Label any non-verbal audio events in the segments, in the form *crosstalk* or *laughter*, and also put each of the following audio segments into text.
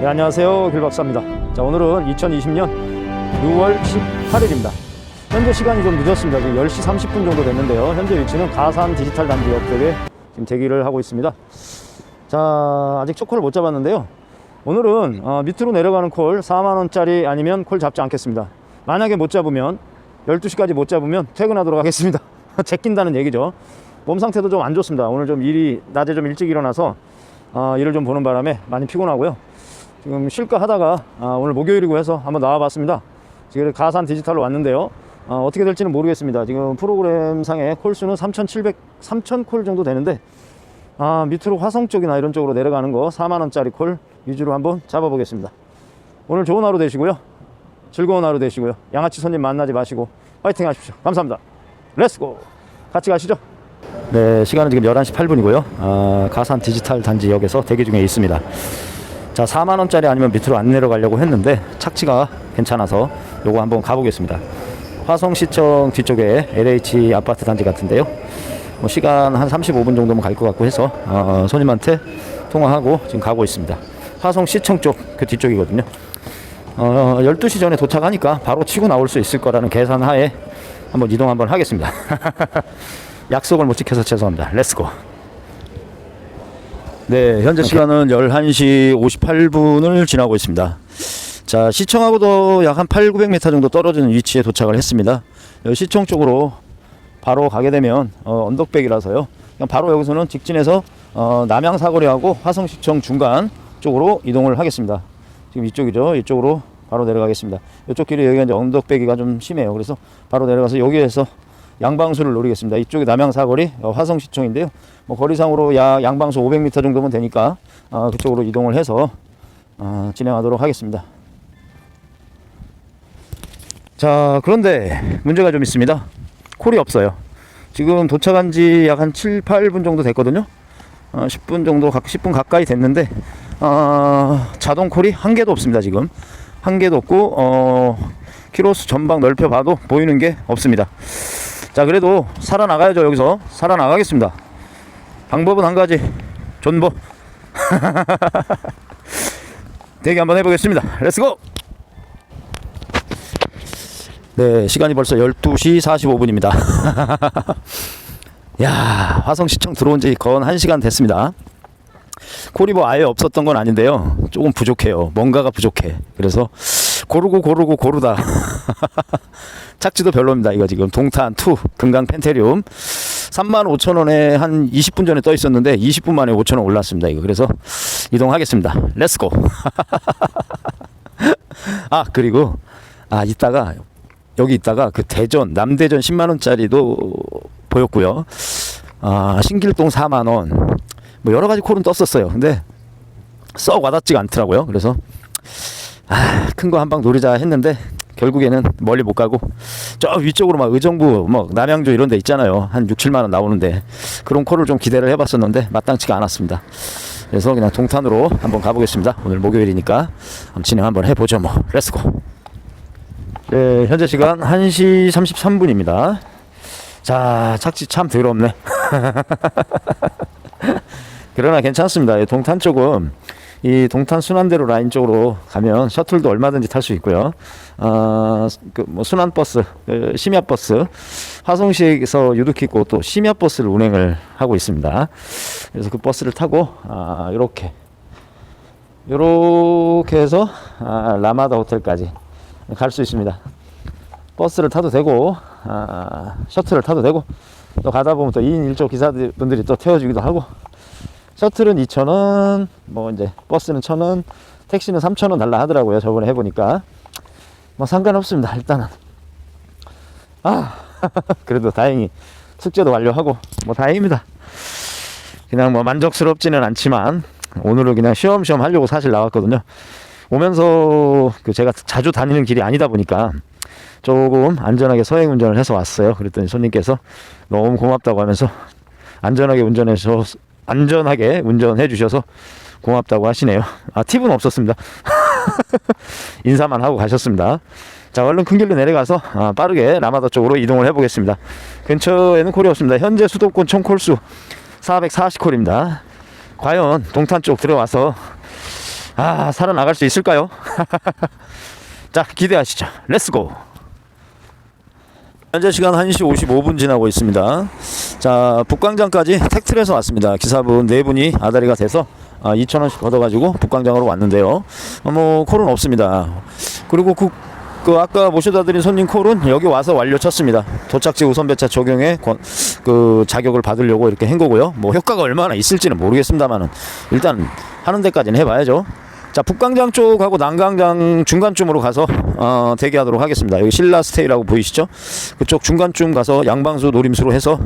네, 안녕하세요. 길박사입니다. 자, 오늘은 2020년 6월 18일입니다. 현재 시간이 좀 늦었습니다. 지금 10시 30분 정도 됐는데요. 현재 위치는 가산 디지털 단지 옆쪽에 지금 대기를 하고 있습니다. 자, 아직 초콜을 못 잡았는데요. 오늘은 어, 밑으로 내려가는 콜 4만원짜리 아니면 콜 잡지 않겠습니다. 만약에 못 잡으면 12시까지 못 잡으면 퇴근하도록 하겠습니다. *laughs* 제낀다는 얘기죠. 몸 상태도 좀 안 좋습니다. 오늘 좀 일이 낮에 좀 일찍 일어나서 어, 일을 좀 보는 바람에 많이 피곤하고요. 지금 쉴까 하다가 아, 오늘 목요일이고 해서 한번 나와봤습니다. 지금 가산 디지털로 왔는데요. 어, 어떻게 될지는 모르겠습니다. 지금 프로그램 상의 콜 수는 3,700, 3,000콜 정도 되는데 아, 밑으로 화성 쪽이나 이런 쪽으로 내려가는 거 4만원짜리 콜 위주로 한번 잡아보겠습니다. 오늘 좋은 하루 되시고요. 즐거운 하루 되시고요. 양아치 손님 만나지 마시고 파이팅 하십시오. 감사합니다. 렛츠고! 같이 가시죠. 네, 시간은 지금 11시 8분이고요. 아, 가산 디지털 단지역에서 대기 중에 있습니다. 자, 4만 원짜리 아니면 밑으로 안 내려가려고 했는데 착지가 괜찮아서 요거 한번 가보겠습니다. 화성시청 뒤쪽에 LH 아파트 단지 같은데요. 뭐 시간 한 35분 정도면 갈 것 같고 해서 어, 손님한테 통화하고 지금 가고 있습니다. 화성시청 쪽 그 뒤쪽이거든요. 어, 12시 전에 도착하니까 바로 치고 나올 수 있을 거라는 계산 하에 한번 이동 한번 하겠습니다. *laughs* 약속을 못 지켜서 죄송합니다. 렛츠고. 네, 현재 시간은 11시 58분을 지나고 있습니다. 자, 시청하고도 약 한 8, 900m 정도 떨어지는 위치에 도착을 했습니다. 여기 시청 쪽으로 바로 가게 되면 어, 언덕백이라서요. 그냥 바로 여기서는 직진해서 어, 남양사거리하고 화성시청 중간 쪽으로 이동을 하겠습니다. 지금 이쪽이죠. 이쪽으로 바로 내려가겠습니다. 이쪽 길이 여기가 이제 언덕배기가 좀 심해요. 그래서 바로 내려가서 여기에서 양방수를 노리겠습니다. 이쪽이 남양 사거리 어, 화성시청인데요. 뭐 거리상으로 야, 양방수 500m 정도면 되니까 어, 그쪽으로 이동을 해서 어, 진행하도록 하겠습니다. 자, 그런데 문제가 좀 있습니다. 콜이 없어요. 지금 도착한 지 약 한 7, 8분 정도 됐거든요. 어, 10분 정도, 각 10분 가까이 됐는데, 어, 자동 콜이 한 개도 없습니다, 지금. 한 개도 없고, 어, 키로수 전방 넓혀봐도 보이는 게 없습니다. 자, 그래도 살아나가야죠, 여기서. 살아나가겠습니다. 방법은 한 가지. 존버. *laughs* 대기 한번 해보겠습니다. 렛츠고! 네, 시간이 벌써 12시 45분입니다. *laughs* 야, 화성시청 들어온 지 거의 1시간 됐습니다. 콜이 뭐 아예 없었던 건 아닌데요. 조금 부족해요. 뭔가가 부족해. 그래서 고르고 고르고 고르다. *laughs* 착지도 별로입니다. 이거 지금 동탄 2 금강 펜테리움 3만 5천 원에 한 20분 전에 떠 있었는데 20분 만에 5천 원 올랐습니다. 이거 그래서 이동하겠습니다. 렛츠고. *laughs* 아 그리고 아 이따가 여기 있다가 그 대전 남대전 10만 원짜리도 보였고요. 아 신길동 4만 원. 뭐 여러 가지 콜은 떴었어요. 근데 썩 와닿지가 않더라고요. 그래서 아, 큰 거 한 방 노리자 했는데 결국에는 멀리 못 가고 저 위쪽으로 막 의정부 뭐 남양주 이런 데 있잖아요. 한 6, 7만 원 나오는데 그런 콜을 좀 기대를 해 봤었는데 마땅치가 않았습니다. 그래서 그냥 동탄으로 한번 가보겠습니다. 오늘 목요일이니까 진행 한번 해보죠 뭐. 렛츠고. 네, 현재 시간 1시 33분입니다. 자, 착지 참 더럽네. *laughs* *laughs* 그러나 괜찮습니다. 이 동탄 쪽은 이 동탄 순환대로 라인 쪽으로 가면 셔틀도 얼마든지 탈 수 있고요. 어, 그뭐 순환 버스, 그 심야 버스, 화성시에서 유독 있고 또 심야 버스를 운행을 하고 있습니다. 그래서 그 버스를 타고 아, 이렇게 이렇게 해서 아, 라마다 호텔까지 갈 수 있습니다. 버스를 타도 되고 아, 셔틀을 타도 되고 또 가다 보면 또 2인 1조 기사분들이 또 태워주기도 하고 셔틀은 2,000원, 뭐 이제 버스는 1,000원, 택시는 3,000원 달라 하더라고요. 저번에 해보니까. 뭐 상관없습니다. 일단은. 아, *laughs* 그래도 다행히 숙제도 완료하고 뭐 다행입니다. 그냥 뭐 만족스럽지는 않지만 오늘은 그냥 쉬엄쉬엄 하려고 사실 나왔거든요. 오면서 그 제가 자주 다니는 길이 아니다 보니까 조금 안전하게 서행 운전을 해서 왔어요. 그랬더니 손님께서 너무 고맙다고 하면서 안전하게 운전해서 안전하게 운전해 주셔서 고맙다고 하시네요. 아, 팁은 없었습니다. *laughs* 인사만 하고 가셨습니다. 자, 얼른 큰 길로 내려가서 아, 빠르게 라마다 쪽으로 이동을 해보겠습니다. 근처에는 콜이 없습니다. 현재 수도권 총 콜수 440콜입니다. 과연 동탄 쪽 들어와서 아, 살아나갈 수 있을까요? *laughs* 자, 기대하시죠. 렛츠고! 현재 시간 1시 55분 지나고 있습니다. 자, 북광장까지 택트에서 왔습니다. 기사분 네 분이 아다리가 돼서 아, 2,000원씩 걷어가지고 북광장으로 왔는데요. 어, 뭐, 콜은 없습니다. 그리고 그, 그 아까 모셔다 드린 손님 콜은 여기 와서 완료 쳤습니다. 도착지 우선 배차 적용에 권- 그 자격을 받으려고 이렇게 한 거고요. 뭐 효과가 얼마나 있을지는 모르겠습니다만은 일단 하는 데까지는 해봐야죠. 자 북광장 쪽하고 난광장 중간쯤으로 가서 어, 대기하도록 하겠습니다. 여기 신라스테이라고 보이시죠? 그쪽 중간쯤 가서 양방수 노림수로 해서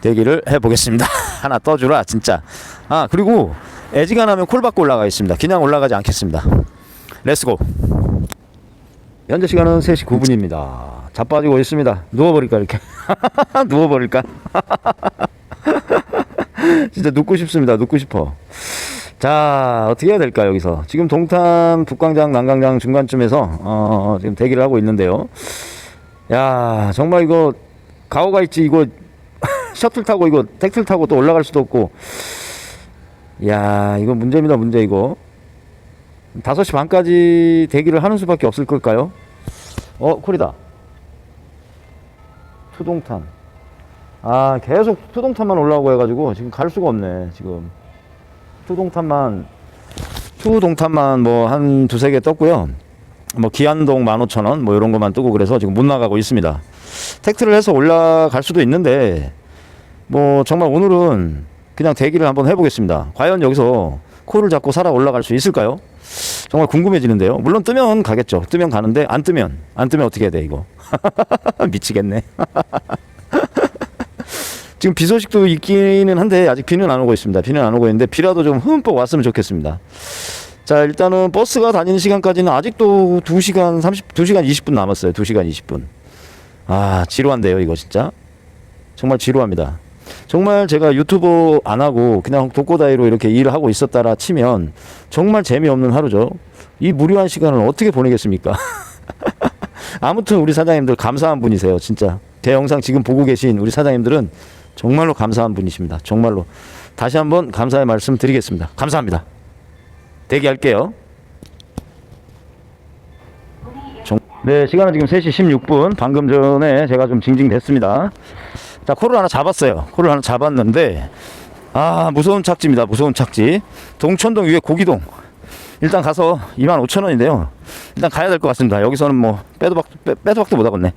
대기를 해보겠습니다. *laughs* 하나 떠주라 진짜. 아 그리고 애지간하면 콜 받고 올라가 있습니다. 그냥 올라가지 않겠습니다. 렛츠고. 현재 시간은 3시 9분입니다. 자빠지고 있습니다. 누워버릴까 이렇게. *laughs* 누워버릴까? *laughs* 진짜 눕고 싶습니다. 눕고 싶어. 자 어떻게 해야 될까 여기서? 지금 동탄 북광장 난광장 중간쯤에서 어, 지금 대기를 하고 있는데요. 야 정말 이거 가오가 있지 이거 *laughs* 셔틀 타고 이거 택틀 타고 또 올라갈 수도 없고. 야 이거 문제입니다 문제 이거. 5시 반까지 대기를 하는 수밖에 없을 걸까요? 어 콜이다. 투동탄. 아 계속 투동탄만 올라오고 해가지고 지금 갈 수가 없네 지금 투동탄만 투동탄만 뭐 한 두세 개 떴고요. 뭐 기안동 15,000원 뭐 이런 것만 뜨고 그래서 지금 못 나가고 있습니다. 택트를 해서 올라갈 수도 있는데 뭐 정말 오늘은 그냥 대기를 한번 해보겠습니다. 과연 여기서 코를 잡고 살아 올라갈 수 있을까요? 정말 궁금해지는데요. 물론 뜨면 가겠죠. 뜨면 가는데 안 뜨면 안 뜨면 어떻게 해야 돼 이거? *laughs* 미치겠네. *laughs* 지금 비 소식도 있기는 한데 아직 비는 안 오고 있습니다. 비는 안 오고 있는데 비라도 좀 흠뻑 왔으면 좋겠습니다. 자 일단은 버스가 다니는 시간까지는 아직도 2시간 30, 2시간 20분 남았어요. 2시간 20분. 아 지루한데요 이거 진짜. 정말 지루합니다. 정말 제가 유튜브 안 하고 그냥 독고다이로 이렇게 일을 하고 있었다라 치면 정말 재미없는 하루죠. 이 무료한 시간을 어떻게 보내겠습니까? *laughs* 아무튼 우리 사장님들 감사한 분이세요. 진짜. 제 영상 지금 보고 계신 우리 사장님들은 정말로 감사한 분이십니다. 정말로. 다시 한번 감사의 말씀 드리겠습니다. 감사합니다. 대기할게요. 정- 네, 시간은 지금 3시 16분. 방금 전에 제가 좀 징징댔습니다. 자, 코를 하나 잡았어요. 코를 하나 잡았는데, 아, 무서운 착지입니다. 무서운 착지. 동천동 위에 고기동. 일단 가서 25,000원인데요. 일단 가야 될 것 같습니다. 여기서는 뭐, 빼도 박, 빼, 빼도 박도 못 하겠네.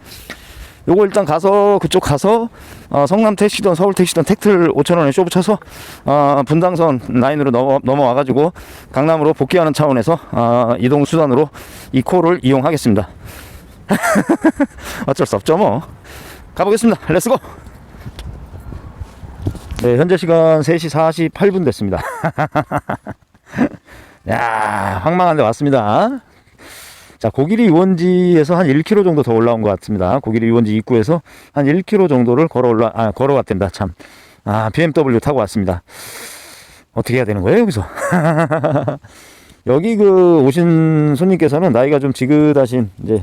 요거 일단 가서 그쪽 가서 어, 성남 택시든 서울 택시든 택트를 5천 원에 쇼 붙여서 어, 분당선 라인으로 넘어 넘어와 가지고 강남으로 복귀하는 차원에서 어, 이동 수단으로 이 코를 이용하겠습니다. *laughs* 어쩔 수 없죠 뭐. 가보겠습니다. 렛츠고. 네, 현재 시간 3시 48분 됐습니다. *laughs* 야, 황망한 데 왔습니다. 자, 고길이 유원지에서 한 1km 정도 더 올라온 것 같습니다. 고길이 유원지 입구에서 한 1km 정도를 걸어 올라, 아, 걸어왔답니다. 참. 아, BMW 타고 왔습니다. 어떻게 해야 되는 거예요, 여기서? *laughs* 여기 그 오신 손님께서는 나이가 좀 지긋하신, 이제,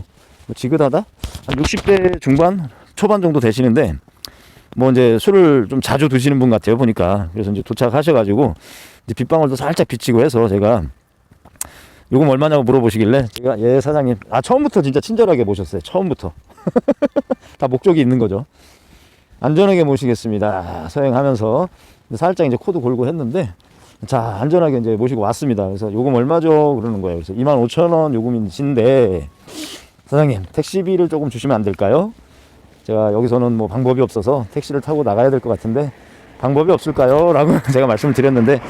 뭐 지긋하다? 한 60대 중반, 초반 정도 되시는데, 뭐 이제 술을 좀 자주 드시는 분 같아요, 보니까. 그래서 이제 도착하셔가지고, 이제 빗방울도 살짝 비치고 해서 제가 요금 얼마냐고 물어보시길래 제가 예 사장님. 아 처음부터 진짜 친절하게 모셨어요. 처음부터. *laughs* 다 목적이 있는 거죠. 안전하게 모시겠습니다. 서행하면서. 살짝 이제 코드 골고 했는데 자 안전하게 이제 모시고 왔습니다. 그래서 요금 얼마죠? 그러는 거예요. 그래서 25,000원 요금인데 사장님 택시비를 조금 주시면 안 될까요? 제가 여기서는 뭐 방법이 없어서 택시를 타고 나가야 될 것 같은데 방법이 없을까요? 라고 *laughs* 제가 말씀을 드렸는데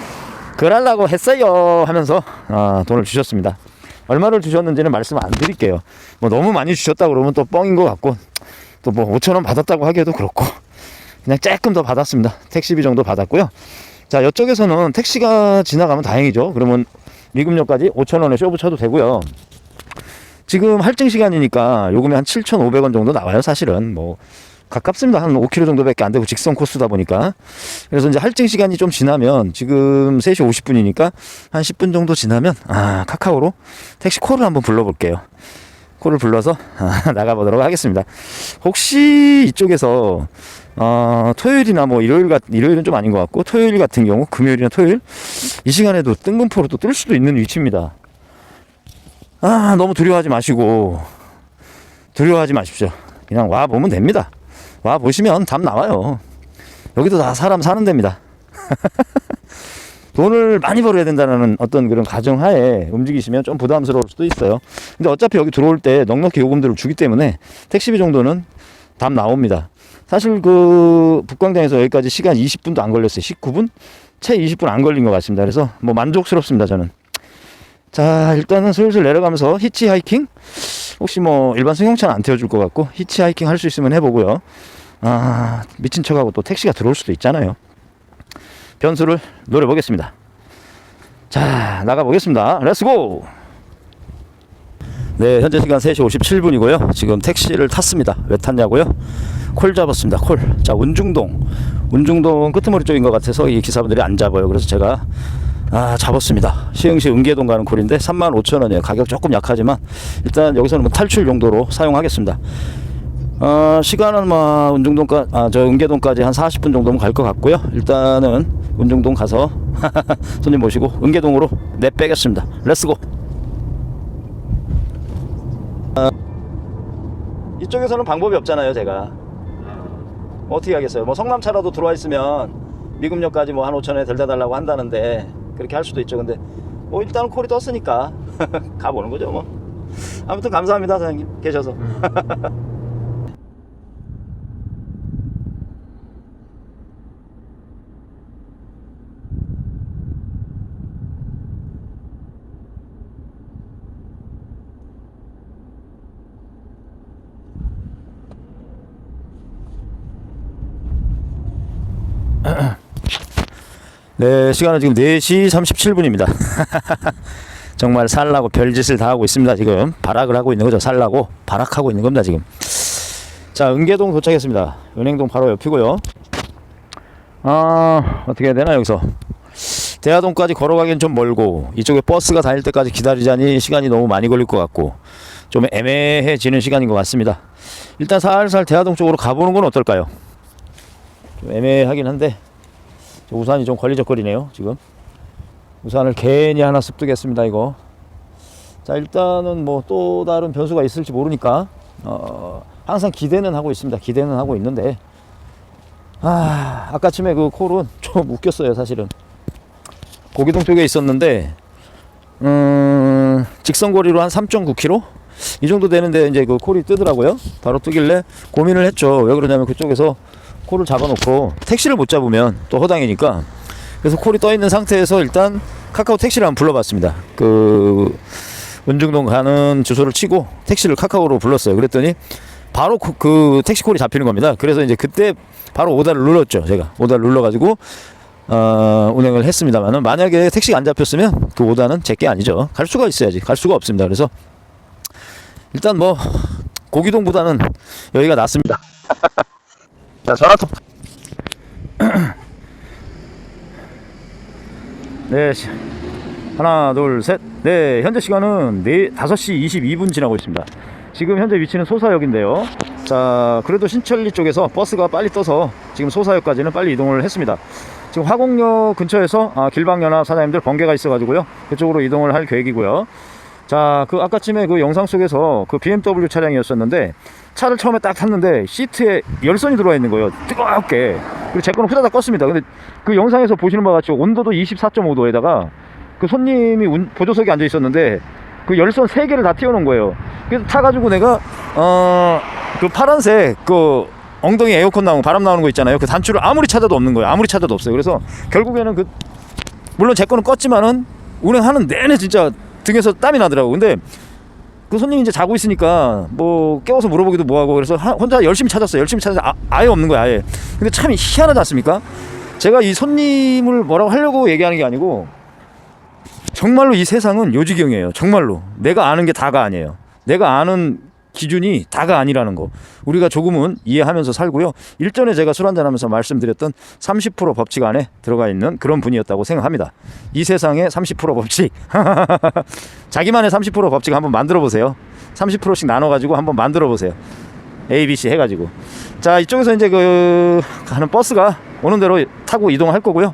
그러려고 했어요 하면서 아, 돈을 주셨습니다. 얼마를 주셨는지는 말씀 안 드릴게요. 뭐 너무 많이 주셨다 그러면 또 뻥인 것 같고 또 뭐 5천 원 받았다고 하기에도 그렇고 그냥 조금 더 받았습니다. 택시비 정도 받았고요. 자 이쪽에서는 택시가 지나가면 다행이죠. 그러면 미금역까지 5천 원에 쇼부 쳐도 되고요. 지금 할증 시간이니까 요금이 한 7,500원 정도 나와요. 사실은 뭐 가깝습니다. 한 5km 정도밖에 안 되고 직선 코스다 보니까. 그래서 이제 할증 시간이 좀 지나면 지금 3시 50분이니까 한 10분 정도 지나면 아, 카카오로 택시 콜을 한번 불러볼게요. 콜을 불러서 아, *laughs* 나가보도록 하겠습니다. 혹시 이쪽에서 어, 토요일이나 뭐 일요일 같 일요일은 좀 아닌 것 같고 토요일 같은 경우 금요일이나 토요일 이 시간에도 뜬금포로 또 뜰 수도 있는 위치입니다. 아, 너무 두려워하지 마시고, 두려워하지 마십시오. 그냥 와 보면 됩니다. 와 보시면 답 나와요. 여기도 다 사람 사는 데입니다. *laughs* 돈을 많이 벌어야 된다는 어떤 그런 가정하에 움직이시면 좀 부담스러울 수도 있어요. 근데 어차피 여기 들어올 때 넉넉히 요금들을 주기 때문에 택시비 정도는 답 나옵니다. 사실 그 북광장에서 여기까지 시간 20분도 안 걸렸어요. 19분? 채 20분 안 걸린 것 같습니다. 그래서 뭐 만족스럽습니다. 저는. 자, 일단은 슬슬 내려가면서 히치하이킹? 혹시 뭐 일반 승용차는 안 태워줄 것 같고 히치하이킹 할 수 있으면 해보고요. 아, 미친 척하고 또 택시가 들어올 수도 있잖아요. 변수를 노려보겠습니다. 자, 나가보겠습니다. 렛츠고! 네, 현재 시간 3시 57분이고요. 지금 택시를 탔습니다. 왜 탔냐고요? 콜 잡았습니다. 콜. 자, 운중동. 운중동 끄트머리 쪽인 것 같아서 이 기사분들이 안 잡아요. 그래서 제가 아, 잡았습니다. 시흥시 은계동 가는 콜인데 35,000원이에요. 가격 조금 약하지만 일단 여기서는 뭐 탈출 용도로 사용하겠습니다. 어, 시간은 뭐 운중동까 아, 저 은계동까지 한 40분 정도면 갈 것 같고요. 일단은 운중동 가서 *laughs* 손님 모시고 은계동으로 내 빼겠습니다. 렛츠고. 아, 이쪽에서는 방법이 없잖아요, 제가. 어떻게 하겠어요? 뭐 성남차라도 들어와 있으면 미금역까지 뭐 한 5천 원에 덜다 달라고 한다는데 그렇게 할 수도 있죠. 근데 뭐 일단은 콜이 떴으니까 *laughs* 가보는 거죠, 뭐. 아무튼 감사합니다, 사장님 계셔서. 네, 시간은 지금 4시 37분입니다. *laughs* 정말 살라고 별짓을 다 하고 있습니다. 지금 발악을 하고 있는 거죠. 살라고 발악하고 있는 겁니다. 지금. 자, 은계동 도착했습니다. 은행동 바로 옆이고요. 아, 어떻게 해야 되나 여기서. 대하동까지 걸어가기엔 좀 멀고 이쪽에 버스가 다닐 때까지 기다리자니 시간이 너무 많이 걸릴 것 같고 좀 애매해지는 시간인 것 같습니다. 일단 살살 대하동 쪽으로 가보는 건 어떨까요? 좀 애매하긴 한데 저 우산이 좀 걸리적거리네요 지금. 우산을 괜히 하나 습득했습니다 이거. 자 일단은 뭐 또 다른 변수가 있을지 모르니까 어 항상 기대는 하고 있습니다. 기대는 하고 있는데. 아 아까 침에 그 콜은 *laughs* 좀 웃겼어요 사실은. 고기동 쪽에 있었는데 음 직선거리로 한 3.9km 이 정도 되는데 이제 그 콜이 뜨더라고요. 바로 뜨길래 고민을 했죠. 왜 그러냐면 그쪽에서 콜을 잡아놓고 택시를 못 잡으면 또 허당이니까 그래서 콜이 떠 있는 상태에서 일단 카카오 택시를 한번 불러봤습니다. 그 은중동 가는 주소를 치고 택시를 카카오로 불렀어요. 그랬더니 바로 그, 그 택시 콜이 잡히는 겁니다. 그래서 이제 그때 바로 오다를 눌렀죠. 제가 오다를 눌러가지고 어, 운행을 했습니다만은 만약에 택시가 안 잡혔으면 그 오다는 제 게 아니죠. 갈 수가 있어야지. 갈 수가 없습니다. 그래서 일단 뭐 고기동보다는 여기가 낫습니다. *laughs* 자, 전화통. *clears throat* 네, 시- 하나, 둘, 셋. 네, 현재 시간은 네, 5시 22분 지나고 있습니다. 지금 현재 위치는 소사역인데요. 자, 그래도 신천리 쪽에서 버스가 빨리 떠서 지금 소사역까지는 빨리 이동을 했습니다. 지금 화곡역 근처에서 아, 길방연합 사장님들 번개가 있어 가지고요. 그쪽으로 이동을 할 계획이고요. 자, 그 아까쯤에 그 영상 속에서 그 BMW 차량이었었는데 차를 처음에 딱 탔는데 시트에 열선이 들어와 있는 거예요. 뜨겁게. 그리고 제 거는 후다닥 껐습니다. 근데 그 영상에서 보시는 바와 같이 온도도 24.5도에다가 그 손님이 운- 보조석에 앉아 있었는데 그 열선 세 개를 다 띄워놓은 거예요. 그래서 타가지고 내가 어 그 파란색 그 엉덩이 에어컨 나오는 거, 바람 나오는 거 있잖아요. 그 단추를 아무리 찾아도 없는 거예요. 아무리 찾아도 없어요. 그래서 결국에는 그 물론 제 거는 껐지만은 운행하는 내내 진짜 등에서 땀이 나더라고. 근데 그 손님이 이제 자고 있으니까 뭐 깨워서 물어보기도 뭐하고 그래서 하- 혼자 열심히 찾았어요. 열심히 찾아서 아, 아예 없는 거야. 아예. 근데 참 희한하지 않습니까? 제가 이 손님을 뭐라고 하려고 얘기하는 게 아니고 정말로 이 세상은 요지경이에요. 정말로 내가 아는 게 다가 아니에요. 내가 아는 기준이 다가 아니라는 거. 우리가 조금은 이해하면서 살고요. 일전에 제가 술 한잔하면서 말씀드렸던 30% 법칙 안에 들어가 있는 그런 분이었다고 생각합니다. 이 세상의 30% 법칙. *laughs* 자기만의 30% 법칙 한번 만들어 보세요. 30%씩 나눠 가지고 한번 만들어 보세요. A, B, C 해가지고. 자 이쪽에서 이제 그 가는 버스가 오는 대로 타고 이동할 거고요.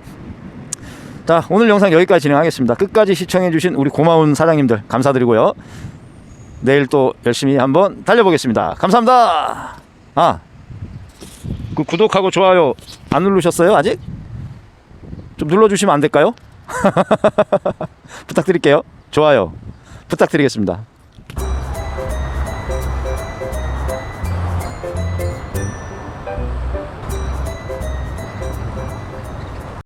자 오늘 영상 여기까지 진행하겠습니다. 끝까지 시청해주신 우리 고마운 사장님들 감사드리고요. 내일 또 열심히 한번 달려보겠습니다. 감사합니다. 아, 그 구독하고 좋아요 안 누르셨어요 아직? 좀 눌러주시면 안 될까요? *laughs* 부탁드릴게요. 좋아요 부탁드리겠습니다.